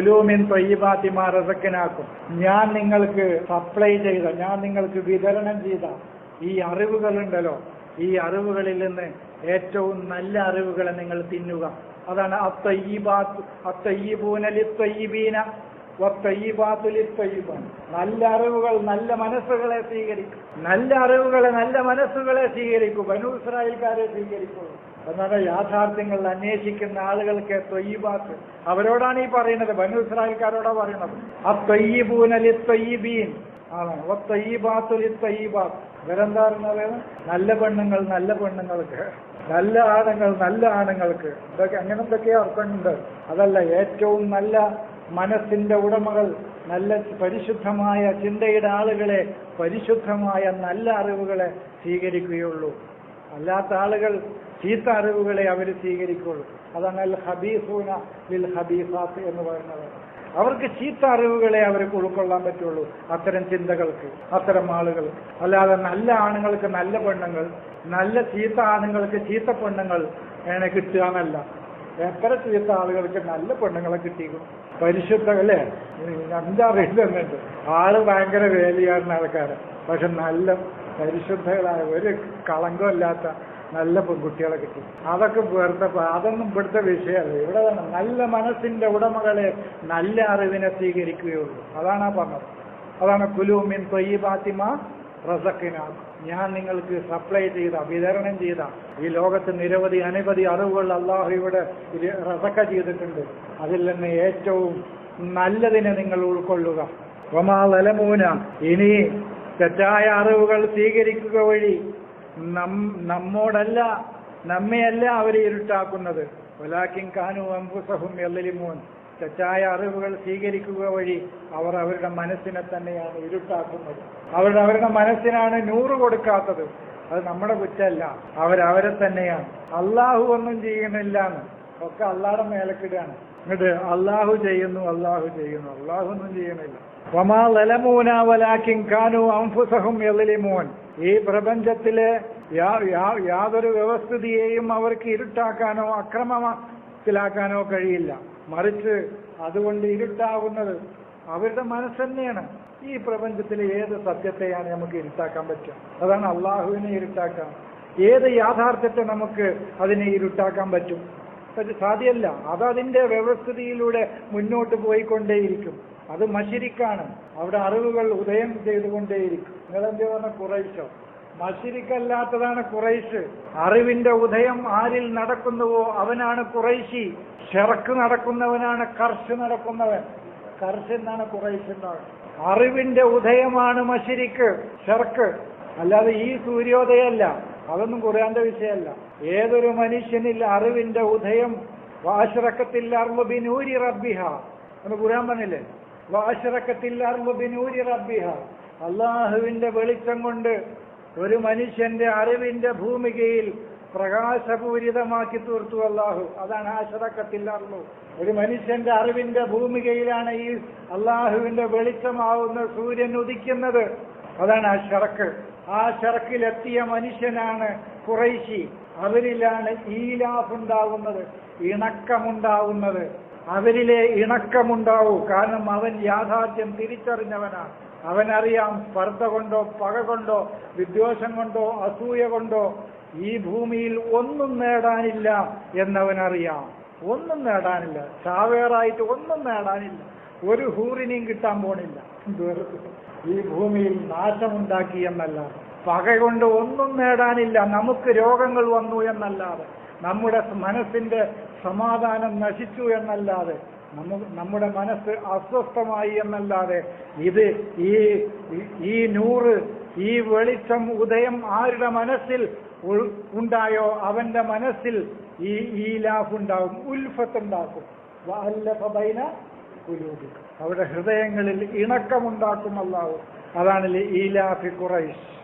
കുലൂമിൻ തൊയ്യബാത്തിമാ റിസക്കിനാക്കും ഞാൻ നിങ്ങൾക്ക് സപ്ലൈ ചെയ്ത ഞാൻ നിങ്ങൾക്ക് വിതരണം ചെയ്ത ഈ അറിവുകളുണ്ടല്ലോ. ഈ അറിവുകളിൽ നിന്ന് ഏറ്റവും നല്ല അറിവുകളെ നിങ്ങൾ തിന്നുക. അതാണ് അത്തയ്യബാത്ത് അത്തയ്യബൂനലിത്തയ്യബീന വത്തയ്യബാത്തുലിത്തയ്യബാൻ നല്ല അറിവുകൾ നല്ല മനസ്സുകളെ സ്വീകരിക്കും. നല്ല അറിവുകളെ നല്ല മനസ്സുകളെ സ്വീകരിക്കും. ബനു സ്വീകരിക്കുള്ളൂ എന്നാണ് യാഥാർത്ഥ്യങ്ങൾ അന്വേഷിക്കുന്ന ആളുകൾക്ക് തൊയ്യബാത്ത്. അവരോടാണ് ഈ പറയുന്നത്. ബനു പറയുന്നത്. അത്തയ്യബൂനലിത്തയ്യബീൻ. ആണ്. ഒത്തയ്യബാത്തുലിത്തയ്യബാത്ത് ഇവരെന്താ പറയുന്നത് നല്ല പെണ്ണുങ്ങൾ നല്ല പെണ്ണുങ്ങൾക്ക്. നല്ല ആണുങ്ങൾ നല്ല ആണുങ്ങൾക്ക്. ഇതൊക്കെ അങ്ങനെ എന്തൊക്കെ അർത്ഥമുണ്ട്. അതല്ല ഏറ്റവും നല്ല മനസ്സിന്റെ ഉടമകൾ നല്ല പരിശുദ്ധമായ ചിന്തയുടെ ആളുകളെ പരിശുദ്ധമായ നല്ല അറിവുകളെ സ്വീകരിക്കുകയുള്ളൂ. അല്ലാത്ത ആളുകൾ ചീത്ത അറിവുകളെ അവർ സ്വീകരിക്കുള്ളൂ അതാണ് അൽ ഹബീസൂന ലിൽ ഹബീസാത്ത് എന്ന് പറയുന്നത്. അവർക്ക് ചീത്ത അറിവുകളെ അവർക്ക് ഉൾക്കൊള്ളാൻ പറ്റുള്ളൂ അത്തരം ചിന്തകൾക്ക് അത്തരം ആളുകൾ. അല്ലാതെ നല്ല ആണുങ്ങൾക്ക് നല്ല പെണ്ണുങ്ങൾ നല്ല ചീത്ത ആണുങ്ങൾക്ക് ചീത്ത പെണ്ണുങ്ങൾ കിട്ടുക എന്നല്ല. എത്ര ചെയ്ത ആളുകൾക്ക് നല്ല പെണ്ണുങ്ങളെ കിട്ടിയിരുന്നു പരിശുദ്ധ അല്ലേ? അറിയില്ലെന്നുണ്ട് ആൾ ഭയങ്കര വേലിയാടുന്ന ആൾക്കാര്. പക്ഷെ നല്ല പരിശുദ്ധകളായ ഒരു കളങ്കമില്ലാത്ത നല്ല പെൺകുട്ടികളെ കിട്ടി. അതൊക്കെ വേർത്ത അതൊന്നും ഇവിടുത്തെ വിഷയമല്ല. ഇവിടെ തന്നെ നല്ല മനസ്സിന്റെ ഉടമകളെ നല്ല അറിവിനെ സ്വീകരിക്കുകയുള്ളൂ. അതാണ് ആ പറഞ്ഞത്. അതാണ് കുലൂമിൻ തൊയ്യബാത്തിമ റസക്കിന ഞാൻ നിങ്ങൾക്ക് സപ്ലൈ ചെയ്ത വിതരണം ചെയ്ത ഈ ലോകത്ത് നിരവധി അനവധി അറിവുകൾ അള്ളാഹു ഇവിടെ റസക്ക ചെയ്തിട്ടുണ്ട്. അതിൽ നിന്ന് ഏറ്റവും നല്ലതിനെ നിങ്ങൾ ഉൾക്കൊള്ളുക. ഒമാലമൂന ഇനി തെറ്റായ അറിവുകൾ സ്വീകരിക്കുക വഴി നമ്മോടല്ല നമ്മയല്ല അവരെ ഇരുട്ടാക്കുന്നത്. ഒലാക്കിൻ കാനു അംബുസഹും എല്ലലിമോൻ തെറ്റായ അറിവുകൾ സ്വീകരിക്കുക വഴി അവർ അവരുടെ മനസ്സിനെ തന്നെയാണ് ഇരുട്ടാക്കുന്നത്. അവർ അവരുടെ മനസ്സിനാണ് നൂറ് കൊടുക്കാത്തത്. അത് നമ്മുടെ കുറ്റമല്ല. അവരവരെ തന്നെയാണ്. അള്ളാഹു ഒന്നും ചെയ്യുന്നില്ല എന്ന് ഒക്കെ അള്ളാടെ മേലക്കിടാണ് എന്നിട്ട് അള്ളാഹു ചെയ്യുന്നു അള്ളാഹു ചെയ്യുന്നു. അള്ളാഹു ഒന്നും ചെയ്യുന്നില്ല. വമാ കാനു ഈ പ്രപഞ്ചത്തിലെ യാതൊരു വ്യവസ്ഥിതിയെയും അവർക്ക് ഇരുട്ടാക്കാനോ അക്രമത്തിലാക്കാനോ കഴിയില്ല. മറിച്ച് അതുകൊണ്ട് ഇരുട്ടാവുന്നത് അവരുടെ മനസ്സ് തന്നെയാണ് ഈ പ്രപഞ്ചത്തിലെ ഏത് സത്യത്തെയാണ് നമുക്ക് ഇരുട്ടാക്കാൻ പറ്റുക? അതാണ് അള്ളാഹുവിനെ ഇരുട്ടാക്കാം ഏത് യാഥാർത്ഥ്യത്തെ നമുക്ക് അതിനെ ഇരുട്ടാക്കാൻ പറ്റും? പക്ഷെ സാധ്യമല്ല. അത് അതിന്റെ വ്യവസ്ഥിതിയിലൂടെ മുന്നോട്ട് പോയിക്കൊണ്ടേയിരിക്കും. അത് മഷിരിക്കാണ്. അവിടെ അറിവുകൾ ഉദയം ചെയ്തുകൊണ്ടേയിരിക്കും. നിങ്ങളെന്ത് പറഞ്ഞ കുറേശോ മഷിരിക്കല്ലാത്തതാണ് കുറേശ് അറിവിന്റെ ഉദയം ആരിൽ നടക്കുന്നുവോ അവനാണ് കുറൈശി ഷെറക്ക് നടക്കുന്നവനാണ് കർഷ് നടക്കുന്നവൻ. കർഷ് എന്നാണ് കുറൈശ് അറിവിന്റെ ഉദയമാണ് മഷിരിക്ക് ഷെർക്ക് അല്ലാതെ ഈ സൂര്യോദയമല്ല. അതൊന്നും ഖുർആന്റെ വിഷയമല്ല. ഏതൊരു മനുഷ്യനിൽ അറിവിന്റെ ഉദയം വാശറക്കത്തിൽ അർബിനൂരി റബ്ബിഹ. എന്ന് ഖുർആൻ പറഞ്ഞില്ലേ? വാശറക്കത്തിൽ അർബിനൂരി റബ്ബിഹ. അള്ളാഹുവിന്റെ വെളിച്ചം കൊണ്ട് ഒരു മനുഷ്യന്റെ അറിവിന്റെ ഭൂമികയിൽ പ്രകാശപൂരിതമാക്കി തീർത്തു അള്ളാഹു അതാണ് ആശറക്കത്തിൽ അറിവ് ഒരു മനുഷ്യന്റെ അറിവിന്റെ ഭൂമികയിലാണ് ഈ അള്ളാഹുവിന്റെ വെളിച്ചമാവുന്ന സൂര്യൻ ഉദിക്കുന്നത്. അതാണ് ആ ഷറക്ക് ആ ഷറക്കിലെത്തിയ മനുഷ്യനാണ് കുറൈശി അവരിലാണ് ഈലാഫ് ഇണക്കമുണ്ടാവുന്നത്. അവരിലെ ഇണക്കമുണ്ടാവൂ. കാരണം അവൻ യാഥാർത്ഥ്യം തിരിച്ചറിഞ്ഞവനാണ്. അവനറിയാം സ്പർദ്ധ കൊണ്ടോ പക കൊണ്ടോ വിദ്വേഷം കൊണ്ടോ അസൂയ കൊണ്ടോ ഈ ഭൂമിയിൽ ഒന്നും നേടാനില്ല എന്നവനറിയാം. ഒന്നും നേടാനില്ല. ചാവേറായിട്ട് ഒന്നും നേടാനില്ല. ഒരു ഹൂറിനെയും കിട്ടാൻ പോണില്ല. ഈ ഭൂമിയിൽ നാശമുണ്ടാക്കി എന്നല്ലാതെ പക കൊണ്ട് ഒന്നും നേടാനില്ല. നമുക്ക് രോഗങ്ങൾ വന്നു എന്നല്ലാതെ നമ്മുടെ മനസ്സിന്റെ സമാധാനം നശിച്ചു എന്നല്ലാതെ നമു- നമ്മുടെ മനസ്സ് അസ്വസ്ഥമായി എന്നല്ലാതെ ഇത് ഈ ഈ നൂറ് ഈ വെളിച്ചം ഉദയം ആരുടെ മനസ്സിൽ ഉണ്ടായോ? അവന്റെ മനസ്സിൽ ഈ ഈലാഫ് ഉണ്ടാവും ഉൽഫത്ത് ഉണ്ടാക്കും. അവരുടെ ഹൃദയങ്ങളിൽ ഇണക്കമുണ്ടാക്കും അല്ലാഹു. അതാണ് ഈലാഫി ഖുറൈശ്.